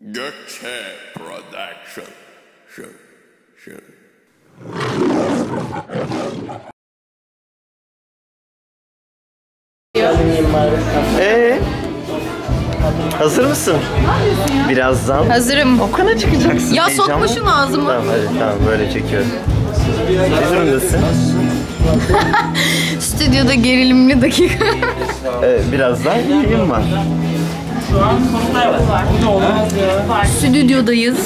Gökçe Production. Şu, şu. Ee, hazır mısın? Birazdan Hazırım. okula çıkacaksın. Ya Heyecan sokma mı? şunu ağzıma. Tamam hadi tamam böyle çekiyorum. Ne durumdasın? Stüdyoda gerilimli dakika. Ee, birazdan yayın var. Stüdyodayız.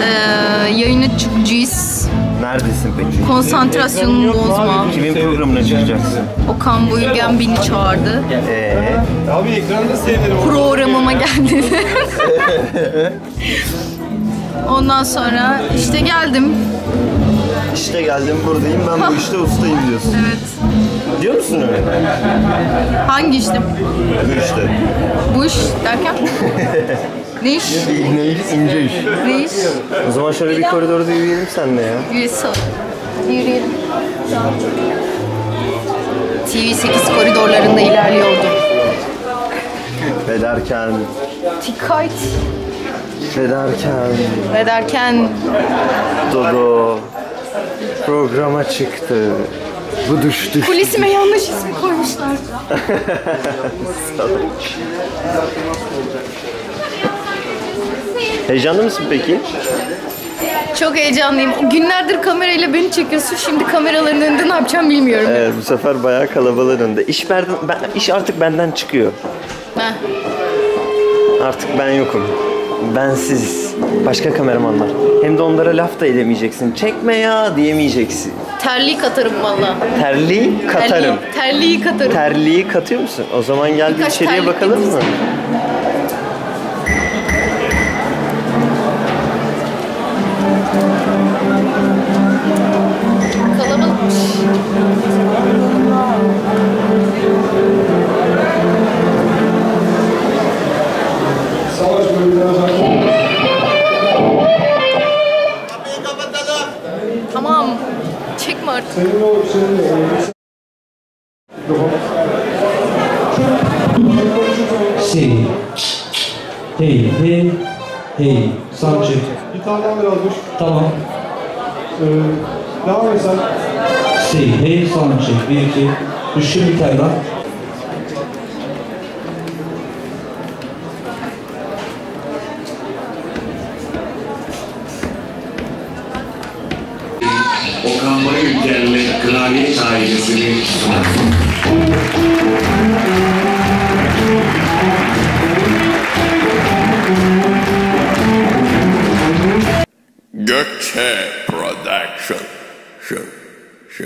Ee, yayına çıkacağız. Neredesin peki? Konsantrasyonumu bozma. Kimin programına çıkacaksın? Okan Bayülgen beni çağırdı. Ee, Abi ekranda seyrederim. Programıma geldi. Ondan sonra işte geldim. işte geldim buradayım ben bu işte ustayım diyorsun. Evet. Musun öyle? Hangi işte? Bu işte. Bu iş derken? ne iş? Ne iş? İnce iş. Ne iş? O zaman şöyle bir koridorda yürüyelim seninle ya. Ol. Yürüyelim. TV8 koridorlarında ilerliyordu. Ve derken, Tikayt. ve derken Ve derken Dodo programa çıktı. Bu düştü. kulisime yanlış ismi koymuşlar. Heyecanlı mısın peki? Çok heyecanlıyım. Günlerdir kamerayla beni çekiyorsun. Şimdi kameraların önünde ne yapacağım bilmiyorum. Evet bu sefer bayağı kalabalığın önünde. İş, ben, iş artık benden çıkıyor. Heh. Artık ben yokum. Bensiz. Başka kameramanlar. Hem de onlara laf da edemeyeceksin. Çekme ya diyemeyeceksin. Terliği katarım valla. Terliği katarım. Terliği, terliği katarım. Terliği katıyor musun? O zaman gel bir Birkaç içeriye terlik bakalım mı? Senin o senin Şey. Hey, hey, hey. Çek. bir tane daha biraz düş. Tamam. Ee, devam et sen. Şey, hey, çek. Bir, iki. Düştü bir tane daha. Okan Bayülgen'le Kraliyet ailesini sunar. Gökçe Production. Şu, şu.